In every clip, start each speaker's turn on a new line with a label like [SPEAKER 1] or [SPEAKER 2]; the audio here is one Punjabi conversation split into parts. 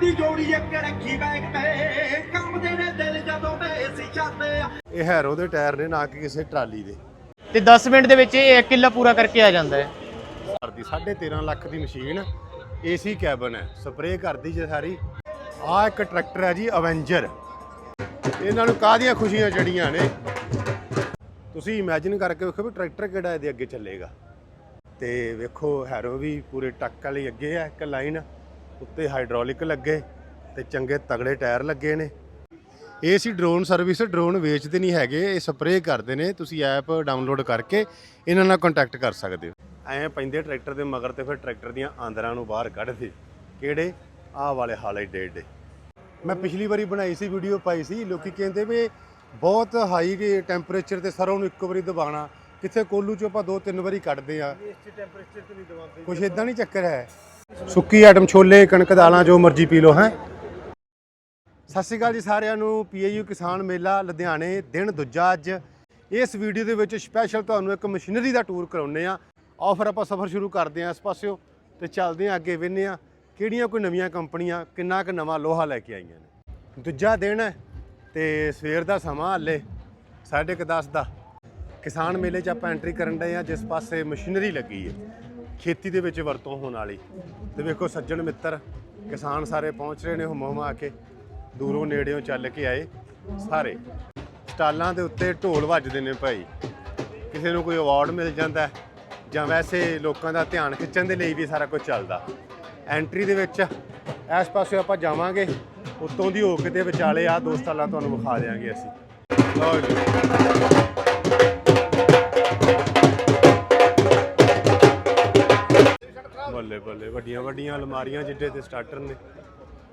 [SPEAKER 1] ਦੀ ਜੋੜੀ ਇੱਕ ਰੱਖੀ ਬੈਗ ਤੇ ਕੰਬਦੇ ਨੇ ਦਿਲ ਜਦੋਂ ਬੇਸੀ ਜਾਂਦੇ ਆ।
[SPEAKER 2] ਇਹ ਹੈਰੋ ਦੇ ਟਾਇਰ ਨੇ ਨਾ ਕਿ ਕਿਸੇ ਟਰਾਲੀ ਦੇ।
[SPEAKER 3] ਤੇ 10 ਮਿੰਟ ਦੇ ਵਿੱਚ ਇਹ 1 ਕਿੱਲਾ ਪੂਰਾ ਕਰਕੇ ਆ ਜਾਂਦਾ ਹੈ।
[SPEAKER 2] ਘਰ ਦੀ 13.5 ਲੱਖ ਦੀ ਮਸ਼ੀਨ ਏਸੀ ਕੈਬਨ ਹੈ ਸਪਰੇਅ ਕਰਦੀ ਜੇ ਸਾਰੀ। ਆ ਇੱਕ ਟਰੈਕਟਰ ਹੈ ਜੀ ਅਵੈਂਜਰ। ਇਹਨਾਂ ਨੂੰ ਕਾਹਦੀਆਂ ਖੁਸ਼ੀਆਂ ਜੜੀਆਂ ਨੇ? ਤੁਸੀਂ ਇਮੇਜਿਨ ਕਰਕੇ ਵੇਖੋ ਵੀ ਟਰੈਕਟਰ ਕਿਹੜਾ ਇਹਦੇ ਅੱਗੇ ਚੱਲੇਗਾ। ਤੇ ਵੇਖੋ, ਹੈਰੋ ਵੀ ਪੂਰੇ ਟੱਕ ਵਾਲੀ ਅੱਗੇ ਆ ਇੱਕ ਲਾਈਨ, ਉੱਤੇ ਹਾਈਡ੍ਰੋਲਿਕ ਲੱਗੇ ਤੇ ਚੰਗੇ ਤਗੜੇ ਟਾਇਰ ਲੱਗੇ ਨੇ। ਇਹ ਸੀ ਡਰੋਨ ਸਰਵਿਸ ਡਰੋਨ ਵੇਚਦੇ ਨਹੀਂ ਹੈਗੇ, ਇਹ ਸਪਰੇਅ ਕਰਦੇ ਨੇ, ਤੁਸੀਂ ਐਪ ਡਾਊਨਲੋਡ ਕਰਕੇ ਇਹਨਾਂ ਨਾਲ ਕੰਟੈਕਟ ਕਰ ਸਕਦੇ ਹੋ। ਐਂ ਪੈਂਦੇ ਟਰੈਕਟਰ ਦੇ ਮਗਰ ਤੇ ਫਿਰ ਟਰੈਕਟਰ ਦੀਆਂ ਆਂਦਰਾਂ ਨੂੰ ਬਾਹਰ ਕੱਢਦੇ ਕਿਹੜੇ? ਆਹ ਵਾਲੇ ਹਾਲੇ ਡੇਡੇ ਮੈਂ ਪਿਛਲੀ ਵਾਰੀ ਬਣਾਈ ਸੀ ਵੀਡੀਓ ਪਾਈ ਸੀ, ਲੋਕੀ ਕਹਿੰਦੇ ਵੀ ਬਹੁਤ ਹਾਈ ਟੈਂਪਰੇਚਰ ਤੇ ਸਰੋਂ ਨੂੰ ਇੱਕ ਵਾਰੀ ਦਬਾਣਾ ਕਿੱਥੇ ਕੋਲੂ ਚ ਆਪਾਂ ਦੋ ਤਿੰਨ ਵਾਰੀ ਕੱਢਦੇ ਆ ਇਸ ਟੈਂਪਰੇਚਰ ਤੇ ਨਹੀਂ ਦਬਾਉਂਦੇ। ਕੁਛ ਇਦਾਂ ਨਹੀਂ ਚੱਕਰ ਹੈ। ਸੁੱਕੀ ਆਟਮ ਛੋਲੇ ਕਣਕ ਦਾਲਾਂ ਜੋ ਮਰਜ਼ੀ ਪੀ ਲਓ ਹੈ। ਸਤਿ ਸ਼੍ਰੀ ਅਕਾਲ ਜੀ ਸਾਰਿਆਂ ਨੂੰ। ਪੀਏਯੂ ਕਿਸਾਨ ਮੇਲਾ ਲੁਧਿਆਣੇ ਦਿਨ ਦੂਜਾ ਅੱਜ। ਇਸ ਵੀਡੀਓ ਦੇ ਵਿੱਚ ਸਪੈਸ਼ਲ ਤੁਹਾਨੂੰ ਇੱਕ ਮਸ਼ੀਨਰੀ ਦਾ ਟੂਰ ਕਰਾਉਨੇ ਆ ਆਓ ਫਿਰ ਆਪਾਂ ਸਫ਼ਰ ਸ਼ੁਰੂ ਕਰਦੇ ਹਾਂ ਇਸ ਪਾਸਿਓ ਤੇ ਚੱਲਦੇ ਹਾਂ ਅੱਗੇ ਵੇਖਦੇ ਹਾਂ ਕਿਹੜੀਆਂ ਕੋਈ ਨਵੀਆਂ ਕੰਪਨੀਆਂ ਕਿੰਨਾ ਕੁ ਨਵਾਂ ਲੋਹਾ ਲੈ ਕੇ ਆਈਆਂ ਨੇ। ਦੂਜਾ ਦਿਨ ਹੈ ਤੇ ਸਵੇਰ ਦਾ ਸਮਾਂ ਹਲੇ 10:30 ਦਾ। ਕਿਸਾਨ ਮੇਲੇ 'ਚ ਆਪਾਂ ਐਂਟਰੀ ਕਰਨ ਡਏ ਆ ਜਿਸ ਪਾਸੇ ਮਸ਼ੀਨਰੀ ਲੱਗੀ ਹੈ। ਖੇਤੀ ਦੇ ਵਿੱਚ ਵਰਤੋਂ ਹੋਣ ਵਾਲੀ। ਤੇ ਵੇਖੋ ਸੱਜਣ ਮਿੱਤਰ, ਕਿਸਾਨ ਸਾਰੇ ਪਹੁੰਚ ਰਹੇ ਨੇ ਹੁਮ ਹੁਮਾ ਕੇ। ਦੂਰੋਂ ਨੇੜਿਓਂ ਚੱਲ ਕੇ ਆਏ ਸਾਰੇ। ਸਟਾਲਾਂ ਦੇ ਉੱਤੇ ਢੋਲ ਵੱਜਦੇ ਨੇ ਭਾਈ। ਕਿਸੇ ਨੂੰ ਕੋਈ ਅਵਾਰਡ ਮਿਲ ਜਾਂਦਾ ਜਾਂ ਵੈਸੇ ਲੋਕਾਂ ਦਾ ਧਿਆਨ ਖਿੱਚਣ ਦੇ ਲਈ ਵੀ ਸਾਰਾ ਕੁਝ ਚੱਲਦਾ। ਐਂਟਰੀ ਦੇ ਵਿੱਚ ਇਸ ਪਾਸੇ ਆਪਾਂ ਜਾਵਾਂਗੇ। ਉੱਤੋਂ ਦੀ ਹੋ ਕੇ ਤੇ ਵਿਚਾਲੇ ਆ, ਦੋ ਸਟਾਲਾਂ ਤੁਹਾਨੂੰ ਵਿਖਾ ਦੇਾਂਗੇ ਅਸੀਂ। ਲਓ ਜੀ। ਬੱਲੇ ਬੱਲੇ ਵੱਡੀਆਂ ਵੱਡੀਆਂ ਅਲਮਾਰੀਆਂ ਜਿੱਡੇ ਤੇ ਸਟਾਰਟਰ ਨੇ।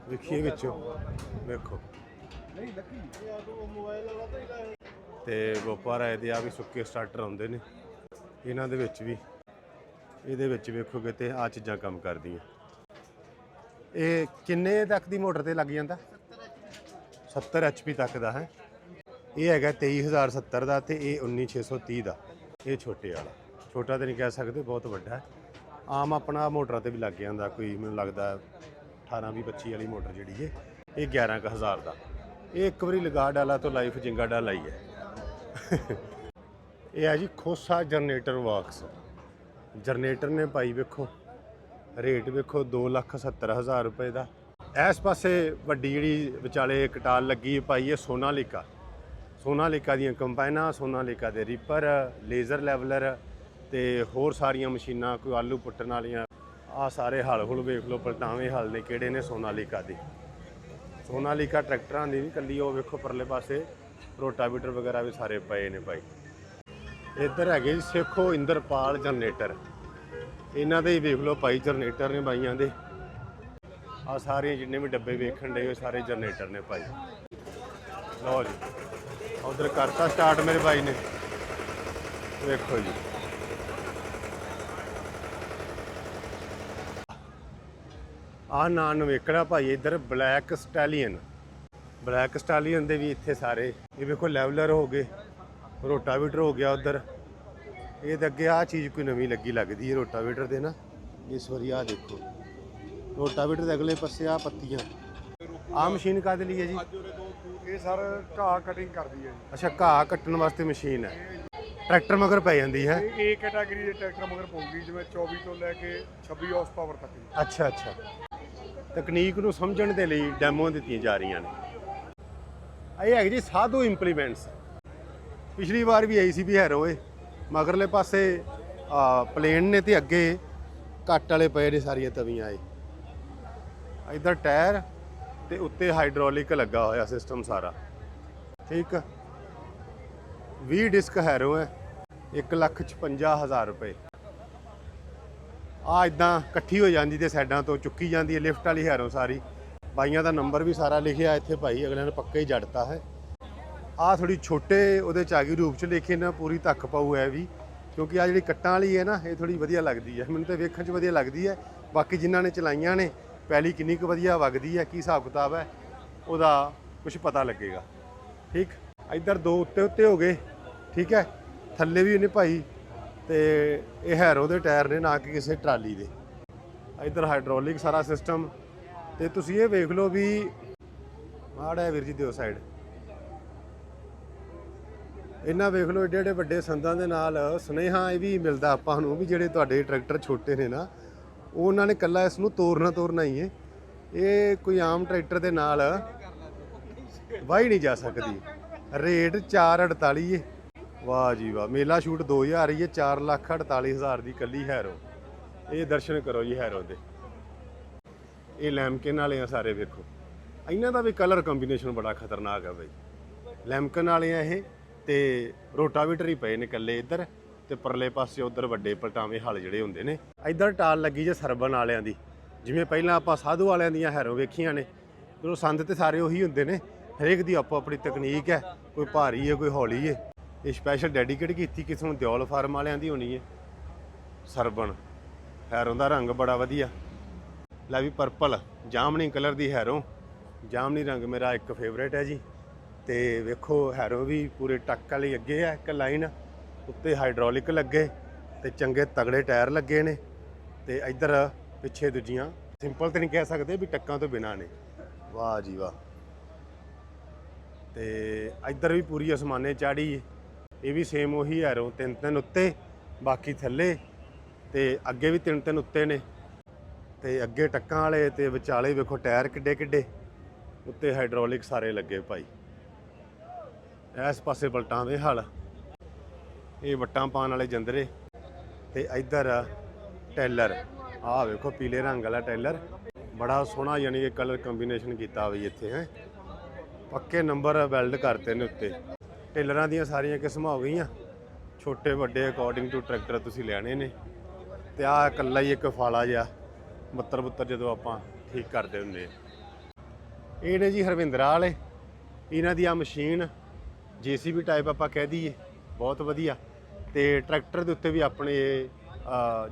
[SPEAKER 2] ਵੇਖੀਏ ਵਿੱਚੋਂ। ਵੇਖੋ। ਤੇ ਵਪਾਰ ਆਏ ਦੇ ਆ ਵੀ ਸੁੱਕੇ ਸਟਾਰਟਰ ਆਉਂਦੇ ਨੇ। ਇਹਨਾਂ ਦੇ ਵਿੱਚ ਵੀ। ਇਹਦੇ ਵਿੱਚ ਵੇਖੋਗੇ ਤੇ ਆ ਚੀਜ਼ਾਂ ਕੰਮ ਕਰਦੀਆਂ। ਇਹ ਕਿੰਨੇ ਤੱਕ ਦੀ ਮੋਟਰ ਤੇ ਲੱਗ ਜਾਂਦਾ? 70 ਐਚਪੀ ਤੱਕ ਦਾ, ਹੈ? ਇਹ ਹੈਗਾ 23070 ਦਾ ਤੇ ਇਹ 19630 ਦਾ। ਇਹ ਛੋਟੇ ਵਾਲਾ। ਛੋਟਾ ਤੇ ਨਹੀਂ ਕਹਿ ਸਕਦੇ, ਬਹੁਤ ਵੱਡਾ ਹੈ। ਆਮ ਆਪਣਾ ਮੋਟਰਾਂ ਤੇ ਵੀ ਲੱਗ ਜਾਂਦਾ, ਕੋਈ ਮੈਨੂੰ ਲੱਗਦਾ 18 20 25 ਵਾਲੀ ਮੋਟਰ ਜਿਹੜੀ ਹੈ ਇਹ 11000 ਦਾ। ਇਹ ਇੱਕ ਵਾਰੀ ਲਗਾ ਡਾਲਾ ਤੋਂ ਲਾਈਫ ਜਿੰਗਾ ਡਾਲਾ ਹੀ ਹੈ। ਇਹ ਹੈ ਜੀ ਖੋਸਾ ਜਨਰੇਟਰ ਵਾਕਸ। ਜਨਰੇਟਰ ਨੇ ਪਾਈ ਵੇਖੋ, ਰੇਟ ਵੇਖੋ 270000 ਰੁਪਏ ਦਾ। ਇਸ ਪਾਸੇ ਵੱਡੀ ਜਿਹੜੀ ਵਿਚਾਲੇ ਕਟਾਲ ਲੱਗੀ ਪਾਈ ਹੈ ਸੋਨਾਲੀਕਾ। ਸੋਨਾਲੀਕਾ ਦੀਆਂ ਕੰਬਾਈਨਾਂ, ਸੋਨਾਲੀਕਾ ਦੇ ਰੀਪਰ, ਲੇਜ਼ਰ ਲੈਵਲਰ ਤੇ ਹੋਰ ਸਾਰੀਆਂ ਮਸ਼ੀਨਾਂ, ਕੋਈ ਆਲੂ ਪੁੱਟਣ ਵਾਲੀਆਂ। ਆ ਸਾਰੇ ਹਲ ਹੁਲ ਵੇਖ ਲਓ ਪਲਟਾਵੇਂ ਹਲ ਨੇ ਕਿਹੜੇ ਨੇ? ਸੋਨਾਲੀਕਾ ਦੇ। ਸੋਨਾਲੀਕਾ ਟਰੈਕਟਰਾਂ ਦੀ ਵੀ ਕੱਲੀ, ਉਹ ਵੇਖੋ ਪਰਲੇ ਪਾਸੇ, ਰੋਟਾਵੀਟਰ ਵਗੈਰਾ ਵੀ ਸਾਰੇ ਪਏ ਨੇ ਭਾਈ ਇੱਧਰ ਹੈਗੇ ਜੀ ਸੇਖੋ ਇੰਦਰਪਾਲ ਜਨਰੇਟਰ। ਇਹਨਾਂ ਦੇ ਹੀ ਵੇਖ ਲਓ ਭਾਈ ਜਨਰੇਟਰ ਨੇ ਬਾਈਆਂ ਦੇ। ਆ ਸਾਰੇ ਜਿੰਨੇ ਵੀ ਡੱਬੇ ਵੇਖਣ ਦੇ, ਉਹ ਸਾਰੇ ਜਨਰੇਟਰ ਨੇ ਭਾਈ। ਲਓ ਜੀ, ਉਧਰ ਕਰਤਾ ਸਟਾਰਟ ਮੇਰੇ ਭਾਈ ਨੇ। ਵੇਖੋ ਜੀ। ਆ ਨਾਂ ਨਵੇਕੜਾ ਭਾਈ ਇੱਧਰ ਬਲੈਕ ਸਟੈਲੀਅਨ। ਬਲੈਕ ਸਟੈਲੀਅਨ ਦੇ ਵੀ ਇੱਥੇ ਸਾਰੇ। ਇਹ ਵੇਖੋ ਲੈਵਲਰ ਹੋ ਗਏ ਰੋਟਾਵੀਟਰ ਹੋ ਗਿਆ ਉਧਰ। ਇਹ ਤੇ ਅੱਗੇ ਆ ਚੀਜ਼ ਕੋਈ ਨਵੀਂ ਲੱਗੀ ਲੱਗਦੀ ਹੈ ਰੋਟਾਵੀਟਰ ਦੇ ਨਾ। ਇਸ ਵਾਰੀ ਆ ਦੇਖੋ। ਰੋਟਾਵੀਟਰ ਦੇ ਅਗਲੇ ਪਾਸੇ ਆ ਪੱਤੀਆਂ। ਆ ਮਸ਼ੀਨ ਕਾਦੇ ਲਈ ਹੈ ਜੀ?
[SPEAKER 4] ਇਹ ਸਰ ਘਾਹ ਕਟਿੰਗ ਕਰਦੀ ਹੈ
[SPEAKER 2] ਅੱਛਾ ਘਾਹ ਕੱਟਣ ਵਾਸਤੇ ਮਸ਼ੀਨ ਹੈ। ਟਰੈਕਟਰ ਮਗਰ ਪੈ ਜਾਂਦੀ ਹੈ।
[SPEAKER 4] ਇਹ ਕੈਟਾਗਰੀ ਦੇ ਟਰੈਕਟਰ ਮਗਰ ਪਊਗੀ ਜਿਵੇਂ 24 ਤੋਂ ਲੈ ਕੇ 26 ਹਾਰਸ ਪਾਵਰ ਤੱਕ
[SPEAKER 2] ਅੱਛਾ ਅੱਛਾ। ਤਕਨੀਕ ਨੂੰ ਸਮਝਣ ਦੇ ਲਈ ਡੈਮੋ ਦਿੱਤੀਆਂ ਜਾ ਰਹੀਆਂ ਨੇ। ਇਹ ਹੈਗੀ ਜੀ ਸਾਧੂ ਇੰਪਲੀਮੈਂਟਸ ਪਿਛਲੀ ਵਾਰ ਵੀ ਆਈ ਸੀ ਵੀ ਹੈਰੋ ਇਹ ਮਗਰਲੇ ਪਾਸੇ ਪਲੇਨ ਨੇ ਤੇ ਅੱਗੇ ਕੱਟ ਵਾਲੇ ਪਏ ਨੇ ਸਾਰੀਆਂ ਤਵੀਆਂ ਇਹ ਇਧਰ ਟਾਇਰ ਤੇ ਉੱਤੇ ਹਾਈਡ੍ਰੋਲਿਕ ਲੱਗਾ ਹੋਇਆ ਸਿਸਟਮ ਸਾਰਾ। ਠੀਕ। 20 ਡਿਸਕ ਹੈਰੋ ਹੈ 155000 ਰੁਪਏ। ਆ ਇਦਾਂ ਇਕੱਠੀ ਹੋ ਜਾਂਦੀ ਤੇ ਸਾਈਡਾਂ ਤੋਂ ਚੁੱਕੀ ਜਾਂਦੀ ਹੈ, ਲਿਫਟ ਵਾਲੀ ਹੈਰੋ ਸਾਰੀ। ਬਾਈਆਂ ਦਾ ਨੰਬਰ ਵੀ ਸਾਰਾ ਲਿਖਿਆ ਇੱਥੇ ਭਾਈ, ਅਗਲਿਆਂ ਨੇ ਪੱਕਾ ਹੀ ਜੜਤਾ ਹੈ। ਆ ਥੋੜੀ ਛੋਟੇ ਉਹਦੇ ਚਾਗੀ ਰੂਪ ਚ ਲਿਖੇ ਨਾ ਪੂਰੀ ਧੱਕ ਪਾਉ ਹੈ ਵੀ। ਕਿਉਂਕਿ ਆ ਜਿਹੜੀ ਕੱਟਾਂ ਵਾਲੀ ਹੈ ਨਾ, ਇਹ ਥੋੜੀ ਵਧੀਆ ਲੱਗਦੀ ਹੈ। ਮੈਨੂੰ ਤਾਂ ਵੇਖਣ ਚ ਵਧੀਆ ਲੱਗਦੀ ਹੈ। ਬਾਕੀ ਜਿਨ੍ਹਾਂ ਨੇ ਚਲਾਈਆਂ ਨੇ, ਪਹਿਲੀ ਕਿੰਨੀ ਕੁ ਵਧੀਆ ਵਗਦੀ ਹੈ, ਕੀ ਹਿਸਾਬ ਕਿਤਾਬ ਹੈ, ਉਹਦਾ ਕੁਝ ਪਤਾ ਲੱਗੇਗਾ। ਠੀਕ? ਇੱਧਰ ਦੋ ਉੱਤੇ ਉੱਤੇ ਹੋ ਗਏ। ਠੀਕ ਹੈ? ਥੱਲੇ ਵੀ ਉਹਨੇ ਭਾਈ ਤੇ ਇਹ ਹੈਰੋ ਦੇ ਟਾਇਰ ਨੇ ਨਾ ਕਿ ਕਿਸੇ ਟਰਾਲੀ ਦੇ। ਇੱਧਰ ਹਾਈਡ੍ਰੋਲਿਕ ਸਾਰਾ ਸਿਸਟਮ ਤੇ ਤੁਸੀਂ ਇਹ ਵੇਖ ਲਓ ਵੀ ਮਾੜਾ ਹੈ ਵੀਰ ਜੀ ਦਿਓ ਸਾਈਡ ਇਹਨਾਂ ਵੇਖ ਲਓ ਏਡੇ ਏਡੇ ਵੱਡੇ ਸੰਦਾਂ ਦੇ ਨਾਲ ਸੁਨੇਹਾ ਇਹ ਵੀ ਮਿਲਦਾ ਆਪਾਂ ਨੂੰ ਵੀ ਜਿਹੜੇ ਤੁਹਾਡੇ ਟਰੈਕਟਰ ਛੋਟੇ ਨੇ ਨਾ, ਉਹ ਉਹਨਾਂ ਨੇ ਕੱਲਾ ਇਸ ਨੂੰ ਤੋਰਨਾ ਤੋਰਨਾ ਹੀ ਹੈ। ਇਹ ਕੋਈ ਆਮ ਟਰੈਕਟਰ ਦੇ ਨਾਲ ਵਾਹੀ ਨਹੀਂ ਜਾ ਸਕਦੀ। ਰੇਟ 448 ਹੈ ਵਾਹ ਜੀ ਵਾਹ। ਮੇਲਾ ਸ਼ੂਟ 2000 ਹੀ ਹੈ 4 ਲੱਖ 48 ਹਜ਼ਾਰ ਦੀ ਕੱਲੀ ਹੈਰੋ। ਇਹ ਦਰਸ਼ਨ ਕਰੋ ਜੀ ਹੈਰੋ ਦੇ। ਇਹ ਲੈਮਕਨ ਵਾਲੇ ਆ ਸਾਰੇ ਵੇਖੋ। ਇਹਨਾਂ ਦਾ ਵੀ ਕਲਰ ਕੰਬੀਨੇਸ਼ਨ ਬੜਾ ਖਤਰਨਾਕ ਹੈ ਬਈ। ਲੈਮਕਨ ਵਾਲੇ ਆ ਇਹ ਤੇ ਰੋਟਾਵੀਟਰ ਹੀ ਪਏ ਨੇ ਕੱਲੇ ਇੱਧਰ ਤੇ ਪਰਲੇ ਪਾਸੇ ਉਧਰ ਵੱਡੇ ਪਲਟਾਵੇਂ ਹਲ ਜਿਹੜੇ ਹੁੰਦੇ ਨੇ। ਇੱਧਰ ਟਾਲ ਲੱਗੀ ਜੇ ਸਰਬਨ ਵਾਲਿਆਂ ਦੀ। ਜਿਵੇਂ ਪਹਿਲਾਂ ਆਪਾਂ ਸਾਧੂ ਵਾਲਿਆਂ ਦੀਆਂ ਹੈਰੋ ਵੇਖੀਆਂ ਨੇ ਉਹ ਸੰਦ ਤੇ ਸਾਰੇ ਉਹੀ ਹੁੰਦੇ ਨੇ, ਹਰੇਕ ਦੀ ਆਪੋ ਆਪਣੀ ਤਕਨੀਕ ਹੈ, ਕੋਈ ਭਾਰੀ ਹੈ, ਕੋਈ ਹੌਲੀ ਹੈ। ਇਹ ਸਪੈਸ਼ਲ ਡੈਡੀਕੇਟ ਕੀਤੀ ਕਿਸੇ ਨੂੰ, ਦਿਓਲ ਫਾਰਮ ਵਾਲਿਆਂ ਦੀ ਹੋਣੀ ਹੈ ਸਰਬਣ, ਹੈਰੋਂ ਦਾ ਰੰਗ ਬੜਾ ਵਧੀਆ। ਲੈ ਵੀ ਪਰਪਲ ਜਾਮਣੀ ਕਲਰ ਦੀ ਹੈਰੋਂ। ਜਾਮਣੀ ਰੰਗ ਮੇਰਾ ਇੱਕ ਫੇਵਰੇਟ ਹੈ ਜੀ। ਤੇ ਵੇਖੋ, ਹੈਰੋ ਵੀ ਪੂਰੇ ਟੱਕ ਵਾਲੀ ਅੱਗੇ ਹੈ ਇੱਕ ਲਾਈਨ ਉੱਤੇ ਹਾਈਡ੍ਰੋਲਿਕ ਲੱਗੇ ਤੇ ਚੰਗੇ ਤਗੜੇ ਟਾਇਰ ਲੱਗੇ ਨੇ। ਤੇ ਇੱਧਰ ਪਿੱਛੇ ਦੂਜੀਆਂ ਸਿੰਪਲ ਤੇ ਨਹੀਂ ਕਹਿ ਸਕਦੇ ਵੀ ਟੱਕਾਂ ਤੋਂ ਬਿਨਾ ਨੇ। ਵਾਹ ਜੀ ਵਾਹ। ਤੇ ਇੱਧਰ ਵੀ ਪੂਰੀ ਅਸਮਾਨੇ ਚਾੜੀ ਇਹ ਵੀ ਸੇਮ ਉਹੀ ਹੈਰੋ ਤਿੰਨ ਤਿੰਨ ਉੱਤੇ, ਬਾਕੀ ਥੱਲੇ, ਤੇ ਅੱਗੇ ਵੀ ਤਿੰਨ ਤਿੰਨ ਉੱਤੇ ਨੇ। ਤੇ ਅੱਗੇ ਟੱਕਾਂ ਵਾਲੇ ਤੇ ਵਿਚਾਲੇ ਵੇਖੋ ਟਾਇਰ ਕਿੱਡੇ ਕਿੱਡੇ, ਉੱਤੇ ਹਾਈਡ੍ਰੋਲਿਕ ਸਾਰੇ ਲੱਗੇ ਭਾਈ। ਇਸ ਪਾਸੇ ਪਲਟਾਂ ਹਲ, ਇਹ ਵੱਟਾਂ ਪਾਉਣ ਵਾਲੇ ਜੰਦਰੇ, ਤੇ ਇੱਧਰ ਟੈਲਰ, ਆਹ ਵੇਖੋ ਪੀਲੇ ਰੰਗ ਵਾਲਾ ਟੈਲਰ। ਬੜਾ ਸੋਹਣਾ ਯਾਨੀ ਕਿ ਕਲਰ ਕੰਬੀਨੇਸ਼ਨ ਕੀਤਾ ਬਈ ਇੱਥੇ, ਹੈ। ਪੱਕੇ ਨੰਬਰ ਵੈਲਡ ਕਰਤੇ ਨੇ ਉੱਤੇ। ਟੇਲਰਾਂ ਦੀਆਂ ਸਾਰੀਆਂ ਕਿਸਮਾਂ ਹੋ ਗਈਆਂ। ਛੋਟੇ ਵੱਡੇ ਅਕੋਰਡਿੰਗ ਟੂ ਟਰੈਕਟਰ ਤੁਸੀਂ ਲੈਣੇ ਨੇ। ਤੇ ਆਹ ਇਕੱਲਾ ਹੀ ਇੱਕ ਫਾਲਾ ਜਿਹਾ ਬੱਤਰ ਬੁੱਤਰ ਜਦੋਂ ਆਪਾਂ ਠੀਕ ਕਰਦੇ ਹੁੰਦੇ ਇਹ ਨੇ ਜੀ ਹਰਵਿੰਦਰਾ ਵਾਲੇ। ਇਹਨਾਂ ਦੀ ਆ ਮਸ਼ੀਨ ਜੀਸੀਬੀ ਟਾਈਪ ਆਪਾਂ ਕਹਿ ਦਈਏ, ਬਹੁਤ ਵਧੀਆ। ਤੇ ਟਰੈਕਟਰ ਦੇ ਉੱਤੇ ਵੀ ਆਪਣੇ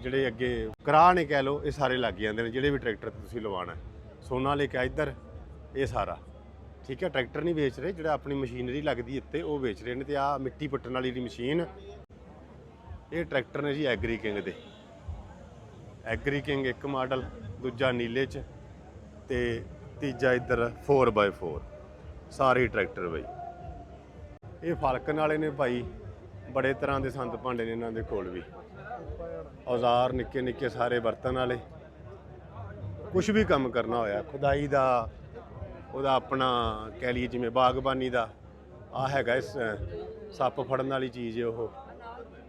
[SPEAKER 2] ਜਿਹੜੇ ਅੱਗੇ ਕਰਾਹ ਨੇ ਕਹਿ ਲਓ, ਇਹ ਸਾਰੇ ਲੱਗ ਜਾਂਦੇ ਨੇ, ਜਿਹੜੇ ਵੀ ਟਰੈਕਟਰ ਤੁਸੀਂ ਲਵਾਉਣਾ। ਸੋਨਾ ਲੈ ਕੇ ਇੱਧਰ, ਇਹ ਸਾਰਾ। ਠੀਕ ਹੈ, ਟਰੈਕਟਰ ਨਹੀਂ ਵੇਚ ਰਹੇ, ਜਿਹੜਾ ਆਪਣੀ ਮਸ਼ੀਨਰੀ ਲੱਗਦੀ ਇੱਥੇ, ਉਹ ਵੇਚ ਰਹੇ ਨੇ ਤੇ ਆ ਮਿੱਟੀ ਪੁੱਟਣ ਵਾਲੀ ਦੀ ਮਸ਼ੀਨ, ਇਹ ਟਰੈਕਟਰ ਨੇ ਜੀ ਐਗਰੀ ਕਿੰਗ ਦੇ। ਐਗਰੀ ਕਿੰਗ ਇੱਕ ਮਾਡਲ, ਦੂਜਾ ਨੀਲੇ ਚ ਤੇ ਤੀਜਾ ਇੱਧਰ 4x4 ਸਾਰੇ ਟਰੈਕਟਰ ਬਈ। ਇਹ ਫਾਲਕਨ ਵਾਲੇ ਨੇ ਭਾਈ, ਬੜੇ ਤਰ੍ਹਾਂ ਦੇ ਸੰਦ ਭਾਂਡੇ ਨੇ ਇਹਨਾਂ ਦੇ ਕੋਲ ਵੀ। ਔਜ਼ਾਰ ਨਿੱਕੇ ਨਿੱਕੇ ਸਾਰੇ ਬਰਤਨ ਵਾਲੇ। ਕੁਝ ਵੀ ਕੰਮ ਕਰਨਾ ਹੋਇਆ, ਖੁਦਾਈ ਦਾ ਉਹਦਾ ਆਪਣਾ ਕਹਿ ਲਈਏ ਜਿਵੇਂ ਬਾਗਬਾਨੀ ਦਾ ਆ ਹੈਗਾ ਇਸ ਸੱਪ ਫੜਨ ਵਾਲੀ ਚੀਜ਼ ਹੈ ਉਹ।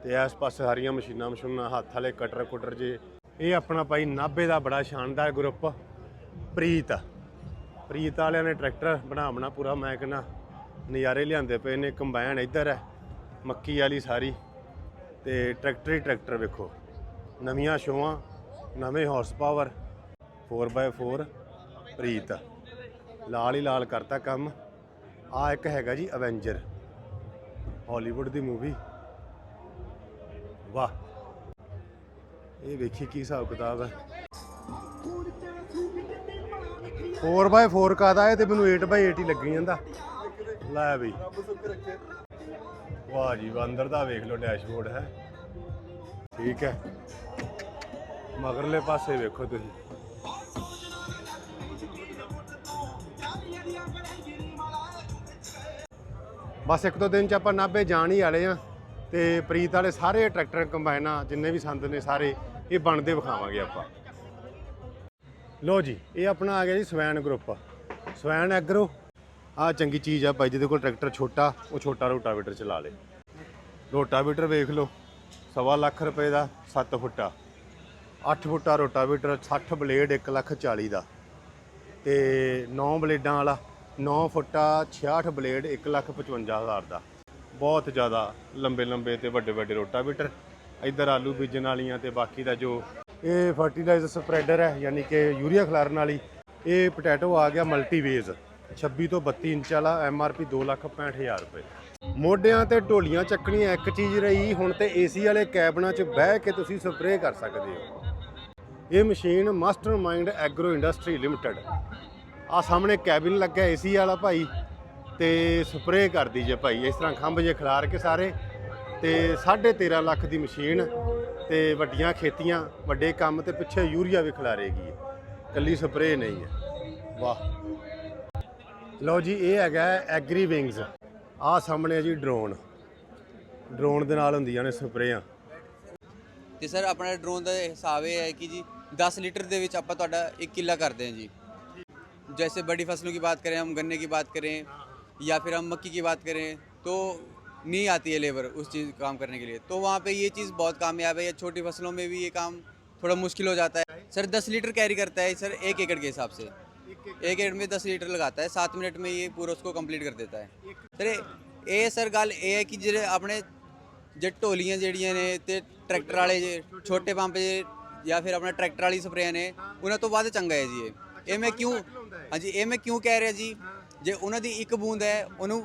[SPEAKER 2] ਤੇ ਇਸ ਪਾਸੇ ਸਾਰੀਆਂ ਮਸ਼ੀਨਾਂ ਮਸ਼ੀਨਾਂ, ਹੱਥ ਵਾਲੇ ਕਟਰ ਕੁਟਰ ਜੇ। ਇਹ ਆਪਣਾ ਭਾਈ ਨਾਭੇ ਦਾ ਬੜਾ ਸ਼ਾਨਦਾਰ ਗਰੁੱਪ, ਪ੍ਰੀਤ। ਪ੍ਰੀਤ ਵਾਲਿਆਂ ਨੇ ਟਰੈਕਟਰ ਬਣਾ ਬਣਾ ਪੂਰਾ, ਮੈਂ ਕਹਿੰਦਾ ਨਜ਼ਾਰੇ ਲਿਆਂਦੇ ਪਏ ਨੇ, ਕੰਬਾਈਨ ਇੱਧਰ ਹੈ, ਮੱਕੀ ਵਾਲੀ ਸਾਰੀ। ਤੇ ਟਰੈਕਟਰ ਹੀ ਟਰੈਕਟਰ ਵੇਖੋ, ਨਵੀਆਂ ਸ਼ੋਆਂ, ਨਵੇਂ ਹਾਰਸ ਪਾਵਰ 4x4 ਪ੍ਰੀਤ। ਲਾਲ ਹੀ ਲਾਲ ਕਰਤਾ ਕੰਮ। ਆ ਇੱਕ ਹੈਗਾ ਜੀ ਅਵੈਂਜਰ ਹਾਲੀਵੁੱਡ ਦੀ ਮੂਵੀ ਵਾਹ। ਇਹ ਵੇਖੀ ਕੀ ਹਿਸਾਬ ਕਿਤਾਬ ਹੈ 4x4 ਕਾਦਾ ਹੈ ਤੇ ਮੈਨੂੰ 8x8 ਹੀ ਲੱਗੀ ਜਾਂਦਾ। ਲੈ ਬਈ। ਵਾਹ ਜੀ ਵਾਹ, ਅੰਦਰ ਦਾ ਵੇਖ ਲਓ ਡੈਸ਼ਬੋਰਡ ਹੈ। ਠੀਕ ਹੈ। ਮਗਰਲੇ ਪਾਸੇ ਵੇਖੋ ਤੁਸੀਂ। ਬਸ ਇੱਕ ਦੋ ਦਿਨ ਚ ਆਪਾਂ ਨਾਭੇ ਜਾਣ ਹੀ ਵਾਲੇ ਆ ਤੇ ਪ੍ਰੀਤ ਵਾਲੇ ਸਾਰੇ ਟਰੈਕਟਰ ਕੰਬਾਈਨਾਂ ਜਿੰਨੇ ਵੀ ਸੰਦ ਨੇ ਸਾਰੇ, ਇਹ ਬਣਦੇ ਵਿਖਾਵਾਂਗੇ ਆਪਾਂ। ਲੋ ਜੀ, ਇਹ ਆਪਣਾ ਆ ਗਿਆ ਜੀ ਸਵੈਨ ਗਰੁੱਪ। Swan agro. ਆ ਚੰਗੀ ਚੀਜ਼ ਆ ਭਾਈ, ਜਿਹਦੇ ਕੋਲ ਟਰੈਕਟਰ ਛੋਟਾ, ਉਹ ਛੋਟਾ ਰੋਟਾਵੇਟਰ ਚਲਾ ਲੇ। ਰੋਟਾਵੇਟਰ ਵੇਖ ਲਓ, ਸਵਾ ਲੱਖ ਰੁਪਏ ਦਾ 7 ਫੁੱਟਾ। 8 ਫੁੱਟਾ ਰੋਟਾਵੇਟਰ 60 ਬਲੇਡ 1 ਲੱਖ 40 ਦਾ। ਤੇ 9 ਬਲੇਡਾਂ ਵਾਲਾ 9 ਫੁੱਟਾ 66 ਬਲੇਡ 1 ਲੱਖ 55 ਹਜ਼ਾਰ ਦਾ। ਬਹੁਤ ਜ਼ਿਆਦਾ ਲੰਬੇ ਲੰਬੇ ਤੇ ਵੱਡੇ ਵੱਡੇ ਰੋਟਾਵੇਟਰ। ਇੱਧਰ ਆਲੂ ਬੀਜਣ ਵਾਲੀਆਂ ਤੇ ਬਾਕੀ ਦਾ ਜੋ ਇਹ ਫਰਟੀਲਾਈਜ਼ਰ ਸਪਰੈਡਰ ਹੈ, ਯਾਨੀ ਕਿ ਯੂਰੀਆ ਖਿਲਾਰਨ ਵਾਲੀ, ਇਹ ਪੋਟੈਟੋ ਆ ਗਿਆ ਮਲਟੀਵੇਜ਼ 26 ਤੋਂ 32 ਇੰਚ ਵਾਲਾ ਐਮਆਰਪੀ 2 ਲੱਖ 65000 ਰੁਪਏ। ਮੋਢਿਆਂ ਤੇ ਢੋਲੀਆਂ ਚੱਕਣੀਆਂ ਇੱਕ ਚੀਜ਼ ਰਹੀ, ਹੁਣ ਤੇ ਏਸੀ ਵਾਲੇ ਕੈਬਨਾਂ 'ਚ ਬਹਿ ਕੇ ਤੁਸੀਂ ਸਪਰੇਅ ਕਰ ਸਕਦੇ ਹੋ। ਇਹ machine Mastermind agro industry limited ਆ ਸਾਹਮਣੇ ਕੈਬਿਨ ਲੱਗਾ ਏਸੀ ਵਾਲਾ ਭਾਈ ਤੇ ਸਪਰੇਅ ਕਰਦੀ ਜੇ ਭਾਈ। ਇਸ ਤਰ੍ਹਾਂ ਖੰਭ ਜੇ ਖਿਲਾਰ ਕੇ ਸਾਰੇ। ਤੇ 13.5 ਲੱਖ ਦੀ ਮਸ਼ੀਨ ਤੇ ਵੱਡੀਆਂ ਖੇਤੀਆਂ, ਵੱਡੇ ਕੰਮ ਤੇ ਪਿੱਛੇ ਯੂਰੀਆ ਵੀ ਖਿਲਾਰੇਗੀ। ਕੱਲੀ ਸਪਰੇਅ ਨਹੀਂ ਹੈ। ਵਾਹ। ਲਓ ਜੀ, ਇਹ ਹੈਗਾ ਐਗਰੀ ਵਿੰਗਸ ਆਹ ਸਾਹਮਣੇ ਹੈ ਜੀ ਡਰੋਨ। ਡਰੋਨ ਦੇ ਨਾਲ ਹੁੰਦੀਆਂ ਨੇ ਸਪਰੇਆਂ।
[SPEAKER 5] ਤੇ ਸਰ, ਆਪਣਾ ਡਰੋਨ ਦਾ ਹਿਸਾਬ ਇਹ ਹੈ ਕਿ ਜੀ 10 ਲੀਟਰ ਦੇ ਵਿੱਚ ਆਪਾਂ ਤੁਹਾਡਾ 1 ਕਿੱਲਾ ਕਰਦੇ ਹਾਂ ਜੀ। जैसे बड़ी फसलों की बात करें हम गन्ने की बात करें या फिर हम मक्की की बात करें तो नहीं आती है लेबर उस चीज़ काम करने के लिए तो वहाँ पे ये चीज़ बहुत कामयाब है या छोटी फसलों में भी ये काम थोड़ा मुश्किल हो जाता है सर 10 लीटर कैरी करता है सर एक एकड़ के हिसाब से एक एकड़ में 10 लीटर लगाता है सात मिनट में ये पूरा उसको कंप्लीट कर देता है सर ਇਹ ਸਰ ਗੱਲ ਇਹ ਹੈ ਕਿ ਜਿਹੜੇ ਆਪਣੇ ਜੇ ਢੋਲੀਆਂ ਜਿਹੜੀਆਂ ਨੇ ਤੇ ਟਰੈਕਟਰ ਵਾਲੇ ਜੇ ਛੋਟੇ ਪੰਪ ਜੇ ਜਾਂ ਫਿਰ ਆਪਣਾ ਟਰੈਕਟਰ ਵਾਲੀ ਸਪਰੇਆਂ ਨੇ ਉਹਨਾਂ ਤੋਂ ਵੱਧ ਚੰਗਾ ਹੈ ਜੀ ਇਹ ਇਹ ਮੈਂ ਕਿਉਂ ਹਾਂਜੀ ਇਹ ਮੈਂ ਕਿਉਂ ਕਹਿ ਰਿਹਾ ਜੀ ਜੇ ਉਹਨਾਂ ਦੀ ਇੱਕ ਬੂੰਦ ਹੈ ਉਹਨੂੰ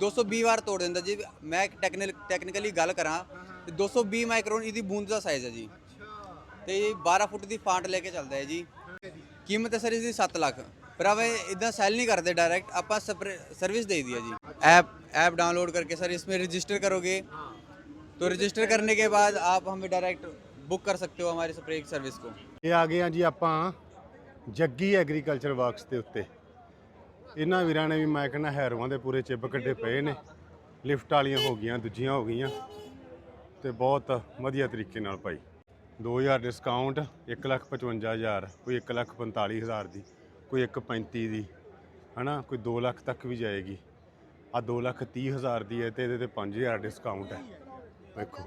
[SPEAKER 5] 220 ਵਾਰ ਤੋੜ ਦਿੰਦਾ ਜੀ ਮੈਂ ਟੈਕਨੀਕਲ ਟੈਕਨੀਕਲੀ ਗੱਲ ਕਰਾਂ ਤੇ 220 ਮਾਈਕਰੋਨ ਇਹਦੀ ਬੂੰਦ ਦਾ ਸਾਈਜ਼ ਹੈ ਜੀ ਤੇ ਇਹ 12 ਫੁੱਟ ਦੀ ਫਾਂਟ ਲੈ ਕੇ ਚੱਲਦਾ ਹੈ ਜੀ ਕੀਮਤ ਹੈ ਸਰ ਇਸ ਦੀ 7 ਲੱਖ ਪਰ ਆਪਾਂ ਇਦਾਂ ਸੈਲ नहीं करते डायरेक्ट ਆਪਾਂ सर्विस दे दिया जी ऐप ऐप डाउनलोड करके सर इसमें रजिस्टर करोगे तो रजिस्टर करने के बाद आप हमें डायरेक्ट बुक कर सकते हो हमारी स्प्रे सर्विस को
[SPEAKER 2] ਇਹ ਆ ਗਏ ਆ ਜੀ ਆਪਾਂ ਜੱਗੀ ਐਗਰੀਕਲਚਰ ਵਰਕਸ ਦੇ ਉੱਤੇ। ਇਹਨਾਂ ਵੀਰਾਂ ਨੇ ਵੀ ਮੈਂ ਕਹਿੰਦਾ ਹੈਰੋਆਂ ਦੇ ਪੂਰੇ ਚਿੱਬ ਕੱਢੇ ਪਏ ਨੇ। ਲਿਫਟ ਵਾਲੀਆਂ ਹੋ ਗਈਆਂ, ਦੂਜੀਆਂ ਹੋ ਗਈਆਂ। ਤੇ ਬਹੁਤ ਵਧੀਆ ਤਰੀਕੇ ਨਾਲ ਭਾਈ। 2000 ਡਿਸਕਾਊਂਟ 155000 ਕੋਈ 145000 ਦੀ, ਕੋਈ 135 ਦੀ, ਹਨਾ? ਕੋਈ 2 ਲੱਖ ਤੱਕ ਵੀ ਜਾਏਗੀ। ਆ 2 ਲੱਖ 30000 ਦੀ ਹੈ ਤੇ ਇਹਦੇ ਤੇ 5000 ਡਿਸਕਾਊਂਟ ਹੈ। ਵੇਖੋ।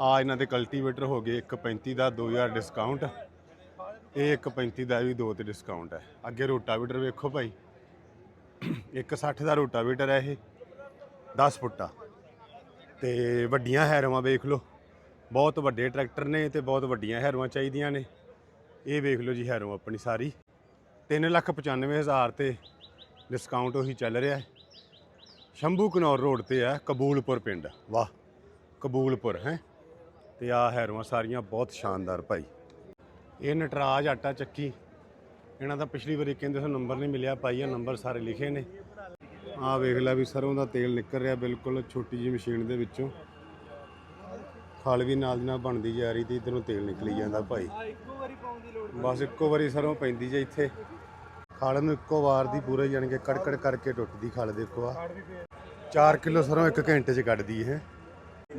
[SPEAKER 2] ਆ ਇਹਨਾਂ ਦੇ ਕਲਟੀਵੇਟਰ ਹੋ ਗਏ 135 ਦਾ 2000 ਡਿਸਕਾਊਂਟ ਇਹ 135 ਦਾ ਵੀ ਦੋ ਤੇ ਡਿਸਕਾਊਂਟ ਹੈ। ਅੱਗੇ ਰੋਟਾਵੇਟਰ ਵੇਖੋ ਭਾਈ। 160 ਦਾ ਰੋਟਾਵੇਟਰ ਹੈ ਇਹ 10 ਫੁੱਟਾ। ਤੇ ਵੱਡੀਆਂ ਹੈਰਵਾਂ ਵੇਖ ਲਓ। ਬਹੁਤ ਵੱਡੇ ਟਰੈਕਟਰ ਨੇ ਤੇ ਬਹੁਤ ਵੱਡੀਆਂ ਹੈਰਵਾਂ ਚਾਹੀਦੀਆਂ ਨੇ। ਇਹ ਵੇਖ ਲਓ ਜੀ ਹੈਰੋ ਆਪਣੀ ਸਾਰੀ। 395000 ਤੇ ਡਿਸਕਾਊਂਟ ਉਹੀ ਚੱਲ ਰਿਹਾ ਹੈ। ਸ਼ੰਭੂ ਕਨੌਰ ਰੋਡ ਤੇ ਹੈ ਕਬੂਲਪੁਰ ਪਿੰਡ। ਵਾਹ, ਕਬੂਲਪੁਰ ਹੈ। ਤੇ ਆ ਹੈਰੋਆਂ ਸਾਰੀਆਂ ਬਹੁਤ ਸ਼ਾਨਦਾਰ ਭਾਈ। ਇਹ ਨਟਰਾਜ ਆਟਾ ਚੱਕੀ। ਇਹਨਾਂ ਦਾ ਪਿਛਲੀ ਵਾਰੀ ਕਹਿੰਦੇ ਸਾਨੂੰ ਨੰਬਰ ਨਹੀਂ ਮਿਲਿਆ, ਭਾਈ ਇਹ ਨੰਬਰ ਸਾਰੇ ਲਿਖੇ ਨੇ। ਆ ਵੇਖ ਲੈ ਵੀ ਸਰੋਂ ਦਾ ਤੇਲ ਨਿਕਲ ਰਿਹਾ ਬਿਲਕੁਲ ਛੋਟੀ ਜਿਹੀ ਮਸ਼ੀਨ ਦੇ ਵਿੱਚੋਂ। ਖਲ ਵੀ ਨਾਲ ਦੀ ਨਾਲ ਬਣਦੀ ਜਾ ਰਹੀ ਤੇ ਇਧਰੋਂ ਤੇਲ ਨਿਕਲੀ ਜਾਂਦਾ ਭਾਈ। ਬਸ ਇੱਕੋ ਵਾਰੀ ਸਰੋਂ ਪੈਂਦੀ ਜੇ ਇੱਥੇ। ਖਲ ਨੂੰ ਇੱਕੋ ਵਾਰ ਦੀ ਪੂਰੇ ਜਾਣੀ ਕਿ ਕੜਕੜ ਕਰਕੇ ਟੁੱਟਦੀ ਖਲ ਦੇਖੋ ਆ। 4 ਕਿਲੋ ਸਰੋਂ ਇੱਕ ਘੰਟੇ 'ਚ ਕੱਢਦੀ ਹੈ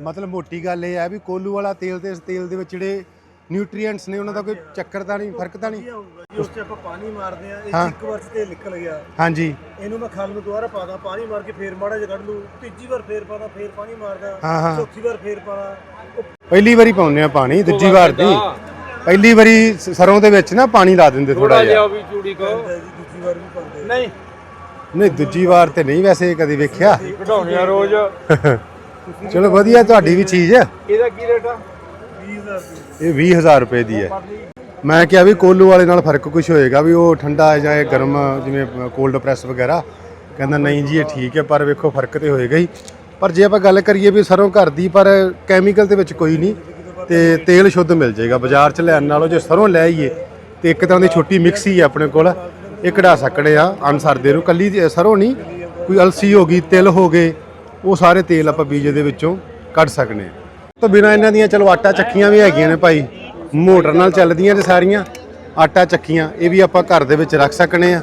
[SPEAKER 2] ਮਤਲਬ ਮੋਟੀ ਗੱਲ ਇਹ ਹੈ ਵੀ ਕੋਲੂ ਵਾਲਾ ਤੇਲ ਤੇ ਇਸ ਤੇਲ ਦੇ ਵਿੱਚ ਜਿਹੜੇ ਨਿਊਟ੍ਰੀਐਂਟਸ ਨੇ ਉਹਨਾਂ ਦਾ ਕੋਈ ਚੱਕਰ ਤਾਂ ਨਹੀਂ ਫ਼ਰਕ ਤਾਂ ਨਹੀਂ।
[SPEAKER 6] ਉਸ ਤੇ ਆਪਾਂ ਪਾਣੀ ਮਾਰਦੇ ਆ ਇਹ 'ਚ
[SPEAKER 2] ਹਾਂ।
[SPEAKER 6] ਇੱਕ ਵਾਰ 'ਚ ਤੇ ਨਿਕਲ ਗਿਆ।
[SPEAKER 2] ਹਾਂਜੀ।
[SPEAKER 6] ਇਹਨੂੰ ਮੈਂ ਖਲ ਨੂੰ ਦੁਬਾਰਾ ਪਾਦਾ ਪਾਣੀ ਮਾਰ ਕੇ ਫੇਰ ਮਾੜਾ ਜਿਹਾ ਕੱਢ ਲੂ ਤੀਜੀ ਵਾਰ ਫੇਰ ਪਾਦਾ ਫੇਰ ਪਾਣੀ ਮਾਰਦਾ
[SPEAKER 2] ਹਾਂ, ਹਾਂ।
[SPEAKER 6] ਚੌਥੀ ਵਾਰ ਫੇਰ ਪਾਦਾ
[SPEAKER 2] ਪਹਿਲੀ ਵਾਰੀ ਪਾਉਂਦੇ ਆ ਪਾਣੀ ਦੂਜੀ ਵਾਰ ਦੀ। ਪਹਿਲੀ ਵਾਰੀ ਸ- ਸਰੋਂ ਦੇ ਵਿੱਚ ਨਾ ਪਾਣੀ ਲਾ ਦਿੰਦੇ ਥੋੜਾ ਜਿਹਾ
[SPEAKER 6] ਪੈਂਦਾ ਜੀ ਦੂਜੀ ਵਾਰ ਵੀ ਪਾਉਂਦੇ ਨਹੀਂ।
[SPEAKER 2] ਨਹੀਂ ਦੂਜੀ ਵਾਰ ਤੇ ਨਹੀਂ ਵੈਸੇ ਕਦੀ ਵੇਖਿਆ।
[SPEAKER 4] ਕਢਾਉਣੇ ਆ ਰੋਜ਼।
[SPEAKER 2] ਚਲੋ ਵਧੀਆ ਤੁਹਾਡੀ ਵੀ ਚੀਜ਼ ਹੈ।
[SPEAKER 4] ਇਹਦਾ ਕੀ ਰੇਟ ਆ?
[SPEAKER 6] 20000 ਦੀ।
[SPEAKER 2] ਇਹ 20000 ਰੁਪਏ ਦੀ ਹੈ। ਮੈਂ ਕਿਹਾ ਵੀ ਕੋਲੂ ਵਾਲੇ ਨਾਲ ਫ਼ਰਕ ਕੁਝ ਹੋਏਗਾ ਵੀ ਉਹ ਠੰਡਾ ਹੈ ਜਾਂ ਇਹ ਗਰਮ ਜਿਵੇਂ ਕੋਲਡ ਪ੍ਰੈਸ ਵਗੈਰਾ। ਕਹਿੰਦਾ ਨਹੀਂ ਜੀ, ਇਹ ਠੀਕ ਹੈ, ਪਰ ਵੇਖੋ ਫ਼ਰਕ ਤੇ ਹੋਏਗਾ ਹੀ। ਪਰ ਜੇ ਆਪਾਂ ਗੱਲ ਕਰੀਏ ਵੀ ਸਰੋਂ ਘਰ ਦੀ, ਪਰ ਕੈਮੀਕਲ ਦੇ ਵਿੱਚ ਕੋਈ ਨਹੀਂ, ਤੇ ਤੇਲ ਸ਼ੁੱਧ ਮਿਲ ਜਾਏਗਾ। ਬਾਜ਼ਾਰ 'ਚ ਲੈਣ ਨਾਲੋਂ ਜੇ ਸਰੋਂ ਲੈ ਆਈਏ, ਤੇ ਇੱਕ ਤਰ੍ਹਾਂ ਦੀ ਛੋਟੀ ਮਿਕਸੀ ਹੈ ਆਪਣੇ ਕੋਲ। ਇਹ ਕਢਾ ਸਕਣੇ ਆ ਅਨਸਰ ਦੇ ਨੂੰ ਕੱਲੀ ਸਰੋਂ ਨਹੀਂ, ਕੋਈ ਅਲਸੀ ਹੋ ਗਈ, ਤਿਲ ਹੋ ਗਏ, ਉਹ ਸਾਰੇ ਤੇਲ ਆਪਾਂ ਬੀਜੇ ਦੇ ਵਿੱਚੋਂ ਕੱਢ ਸਕਨੇ ਆ ਤੋਂ ਬਿਨਾ ਇਹਨਾਂ ਦੀਆਂ ਚਲੋ ਆਟਾ ਚੱਕੀਆਂ ਵੀ ਹੈਗੀਆਂ ਨੇ ਭਾਈ। ਮੋਟਰ ਨਾਲ ਚੱਲਦੀਆਂ ਨੇ ਸਾਰੀਆਂ ਆਟਾ ਚੱਕੀਆਂ ਇਹ ਵੀ ਆਪਾਂ ਘਰ ਦੇ ਵਿੱਚ ਰੱਖ ਸਕਨੇ ਆ।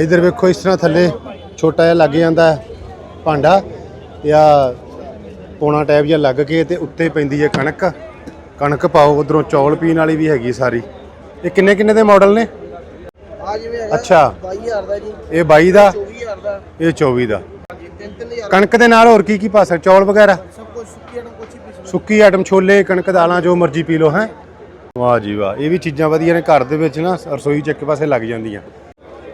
[SPEAKER 2] ਇਧਰ ਵੇਖੋ ਇਸ ਤਰ੍ਹਾਂ ਥੱਲੇ ਛੋਟਾ ਜਿਹਾ ਲੱਗ ਜਾਂਦਾ ਭਾਂਡਾ ਜਾਂ ਪੋਣਾ ਟੈਬ ਜਿਹਾ ਲੱਗ ਕੇ ਤੇ ਉੱਤੇ ਪੈਂਦੀ ਹੈ ਕਣਕ। ਕਣਕ ਪਾਓ ਉਧਰੋਂ ਚੌਲ ਪੀਣ ਵਾਲੀ ਵੀ ਹੈਗੀ ਸਾਰੀ। ਇਹ ਕਿੰਨੇ ਕਿੰਨੇ ਦੇ ਮਾਡਲ ਨੇ?
[SPEAKER 6] ਆ ਜਿਵੇਂ ਹੈਗਾ
[SPEAKER 2] ਅੱਛਾ।
[SPEAKER 6] 22000 ਦਾ ਜੀ।
[SPEAKER 2] ਇਹ 22 ਦਾ?
[SPEAKER 6] 24000 ਦਾ।
[SPEAKER 2] ਇਹ 24 ਦਾ। ਕਣਕ ਦੇ ਨਾਲ ਹੋਰ ਕੀ ਕੀ ਪਾ ਸਕ ਚੌਲ ਵਗੈਰਾ?
[SPEAKER 6] ਸੁੱਕੀ
[SPEAKER 2] ਆਈਟਮ ਛੋਲੇ, ਕਣਕ ਦਾਲਾਂ, ਜੋ ਮਰਜ਼ੀ ਪੀ ਲਓ, ਹੈ। ਵਾਹ ਜੀ ਵਾਹ, ਇਹ ਵੀ ਚੀਜ਼ਾਂ ਵਧੀਆ ਨੇ, ਘਰ ਦੇ ਵਿੱਚ ਨਾ ਰਸੋਈ ਚ ਇੱਕ ਪਾਸੇ ਲੱਗ ਜਾਂਦੀਆਂ।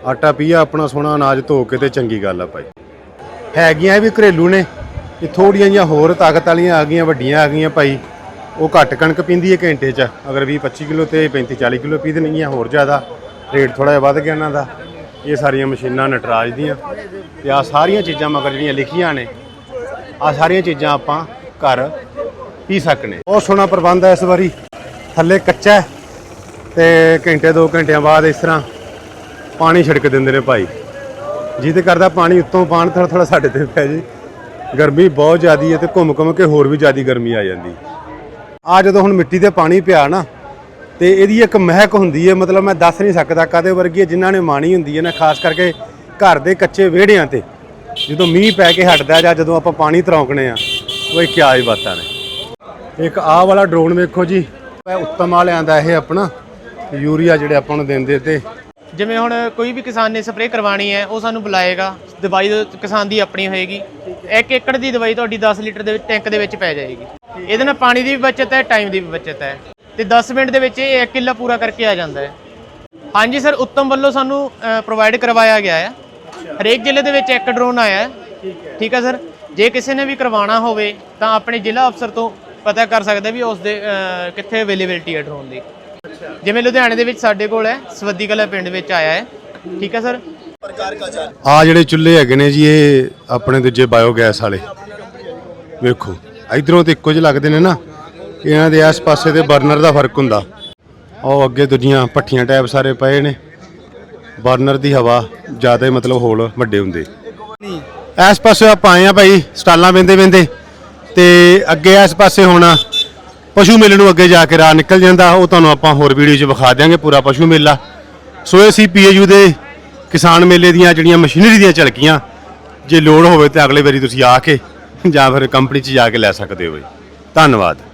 [SPEAKER 2] ਆਟਾ ਪੀਆ, ਆਪਣਾ ਸੋਹਣਾ ਅਨਾਜ ਧੋ ਕੇ ਤੇ ਚੰਗੀ ਗੱਲ ਆ ਭਾਈ। ਹੈਗੀਆਂ ਇਹ ਵੀ ਘਰੇਲੂ ਨੇ, ਇਹ ਥੋੜੀਆਂ ਜਿਹੀਆਂ ਹੋਰ ਤਾਕਤ ਵਾਲੀਆਂ ਆ ਗਈਆਂ, ਵੱਡੀਆਂ ਆ ਗਈਆਂ ਭਾਈ। ਉਹ ਘੱਟ ਕਣਕ ਪੀਂਦੀ ਹੈ ਘੰਟੇ 'ਚ, ਅਗਰ 20 25 ਕਿਲੋ ਤੇ 35 40 ਕਿਲੋ ਪੀ ਦੇਣਗੀਆਂ ਹੋਰ ਜ਼ਿਆਦਾ। ਰੇਟ ਥੋੜਾ ਜਿਹਾ ਵੱਧ ਗਿਆ ਇਹਨਾਂ ਦਾ। ਇਹ ਸਾਰੀਆਂ ਮਸ਼ੀਨਾਂ ਨਟਰਾਜ ਦੀਆਂ। ਤੇ ਆ ਸਾਰੀਆਂ ਚੀਜ਼ਾਂ ਮਗਰ ਜਿਹੜੀਆਂ ਲਿਖੀਆਂ ਨੇ ਆ ਸਾਰੀਆਂ ਚੀਜ਼ਾਂ ਆਪਾਂ ਘਰ ਪੀ ਸਕਨੇ ਬਹੁਤ ਸੋਹਣਾ ਪ੍ਰਬੰਧ ਹੈ ਇਸ ਵਾਰੀ। ਥੱਲੇ ਕੱਚਾ ਹੈ ਤੇ ਘੰਟੇ 2 ਘੰਟਿਆਂ ਬਾਅਦ ਇਸ ਤਰ੍ਹਾਂ ਪਾਣੀ ਛਿੜਕ ਦਿੰਦੇ ਨੇ ਭਾਈ। ਜਿਹਦੇ ਕਰਦਾ ਪਾਣੀ ਉੱਤੋਂ ਪਾਣ ਥੋੜਾ ਥੋੜਾ ਸਾਡੇ ਤੇ ਪੈ ਜੀ। ਗਰਮੀ ਬਹੁਤ ਜ਼ਿਆਦੀ ਹੈ ਤੇ ਘੁੰਮ ਘੁੰਮ ਕੇ ਹੋਰ ਵੀ ਜ਼ਿਆਦੀ ਗਰਮੀ ਆ ਜਾਂਦੀ। ਆ ਜਦੋਂ ਹੁਣ ਮਿੱਟੀ ਤੇ ਪਾਣੀ ਪਿਆ ਨਾ, ਤੇ ਇਹਦੀ ਇੱਕ ਮਹਿਕ ਹੁੰਦੀ ਹੈ, ਮਤਲਬ ਮੈਂ ਦੱਸ ਨਹੀਂ ਸਕਦਾ ਕਦੇ ਵਰਗੀ ਹੈ, ਜਿਨ੍ਹਾਂ ਨੇ ਮਾਣੀ ਹੁੰਦੀ ਹੈ ਨਾ, ਖਾਸ ਕਰਕੇ ਘਰ ਦੇ ਕੱਚੇ ਵਿਹੜਿਆਂ ਤੇ। ਜਦੋਂ ਮੀਂਹ ਪੈ ਕੇ ਹਟਦਾ ਜਾਂ ਜਦੋਂ ਆਪਾਂ ਪਾਣੀ ਤਰੌਂਕਣੇ ਆ, ਉਹ ਕੀ ਹੀ ਬਾਤਾਂ ਨੇ। ਇੱਕ ਆਹ ਵਾਲਾ ਡਰੋਨ ਵੇਖੋ ਜੀ। ਇਹ ਉੱਤਮ ਵਾਲਿਆਂ ਦਾ ਇਹ ਆਪਣਾ। ਯੂਰੀਆ ਜਿਹੜੇ ਆਪਾਂ ਨੂੰ ਦਿੰਦੇ ਤੇ।
[SPEAKER 3] ਜਿਵੇਂ ਹੁਣ ਕੋਈ ਵੀ ਕਿਸਾਨ ਨੇ ਸਪਰੇਅ ਕਰਵਾਣੀ ਹੈ, ਉਹ ਸਾਨੂੰ ਬੁਲਾਏਗਾ। ਦਵਾਈ ਕਿਸਾਨ ਦੀ ਆਪਣੀ ਹੋਏਗੀ। 1 ਏਕੜ ਦੀ ਦਵਾਈ ਤੁਹਾਡੀ 10 ਲੀਟਰ ਦੇ ਟੈਂਕ ਦੇ ਵਿੱਚ ਪੈ ਜਾਏਗੀ। ਇਹਦੇ ਨਾਲ ਪਾਣੀ ਦੀ ਵੀ ਬਚਤ ਹੈ ਟਾਈਮ ਦੀ ਵੀ ਬਚਤ ਹੈ। ਤੇ 10 ਮਿੰਟ ਦੇ ਵਿੱਚ ਇਹ 1 ਕਿੱਲਾ ਪੂਰਾ ਕਰਕੇ ਆ ਜਾਂਦਾ ਹੈ। ਹਾਂਜੀ ਸਰ, ਉੱਤਮ ਵੱਲੋਂ ਸਾਨੂੰ ਪ੍ਰੋਵਾਈਡ ਕਰਵਾਇਆ ਗਿਆ ਹੈ। ਹਰੇਕ ਜ਼ਿਲ੍ਹੇ ਦੇ ਵਿੱਚ ਇੱਕ ਡਰੋਨ ਆਇਆ ਹੈ। ਠੀਕ ਹੈ ਸਰ। ਜੇ ਕਿਸੇ ਨੇ ਵੀ ਕਰਵਾਉਣਾ ਹੋਵੇ, ਤਾਂ ਆਪਣੇ ਜ਼ਿਲ੍ਹਾ ਅਫਸਰ ਤੋਂ ਪਤਾ ਕਰ ਸਕਦਾ ਵੀ ਉਸ ਦੇ ਕਿੱਥੇ ਅਵੇਲੇਬਿਲਟੀ ਹੈ ਡਰੋਨ ਦੀ। ਜਿਵੇਂ ਲੁਧਿਆਣੇ ਦੇ ਵਿੱਚ ਸਾਡੇ ਕੋਲ ਹੈ ਸਵੱਦੀ ਕਲਾ ਪਿੰਡ ਵਿੱਚ ਆਇਆ ਹੈ। ਠੀਕ ਹੈ ਸਰ?
[SPEAKER 2] ਆ ਜਿਹੜੇ ਚੁੱਲ੍ਹੇ ਹੈਗੇ ਨੇ ਜੀ ਇਹ ਆਪਣੇ ਦੂਜੇ ਬਾਇਓਗੈਸ ਵਾਲੇ। ਵੇਖੋ ਇਧਰੋਂ ਤੇ ਇੱਕੋ ਜਿਹੇ ਲੱਗਦੇ ਨੇ ਨਾ ਇਹਨਾਂ ਦੇ ਇਸ ਪਾਸੇ ਤੇ ਬਰਨਰ ਦਾ ਫ਼ਰਕ ਹੁੰਦਾ। ਉਹ ਅੱਗੇ ਦੂਜੀਆਂ ਭੱਠੀਆਂ ਟੈਪ ਸਾਰੇ ਪਏ ਨੇ। ਬਰਨਰ ਦੀ ਹਵਾ ਜ਼ਿਆਦਾ ਮਤਲਬ ਹੋਲ ਵੱਡੇ ਹੁੰਦੇ। ਇਸ ਪਾਸੇ ਆਪਾਂ ਆਏ ਆ ਭਾਈ ਸਟਾਲਾਂ ਵੇਂਦੇ ਵੇਂਦੇ ਤੇ ਅੱਗੇ ਇਸ ਪਾਸੇ ਹੁਣ ਪਸ਼ੂ ਮੇਲੇ ਨੂੰ ਅੱਗੇ ਜਾ ਕੇ ਰਾਹ ਨਿਕਲ ਜਾਂਦਾ, ਉਹ ਤੁਹਾਨੂੰ ਆਪਾਂ ਹੋਰ ਵੀਡੀਓ 'ਚ ਵਿਖਾ ਦਿਆਂਗੇ ਪੂਰਾ ਪਸ਼ੂ ਮੇਲਾ। ਸੋ ਇਹ ਸੀ ਪੀਏਯੂ ਦੇ ਕਿਸਾਨ ਮੇਲੇ ਦੀਆਂ ਜਿਹੜੀਆਂ ਮਸ਼ੀਨਰੀ ਦੀਆਂ ਝਲਕੀਆਂ, ਜੇ ਲੋੜ ਹੋਵੇ ਤਾਂ ਅਗਲੇ ਵਾਰੀ ਤੁਸੀਂ ਆ ਕੇ ਜਾਂ ਫਿਰ ਕੰਪਨੀ 'ਚ ਜਾ ਕੇ ਲੈ ਸਕਦੇ ਹੋ ਧੰਨਵਾਦ।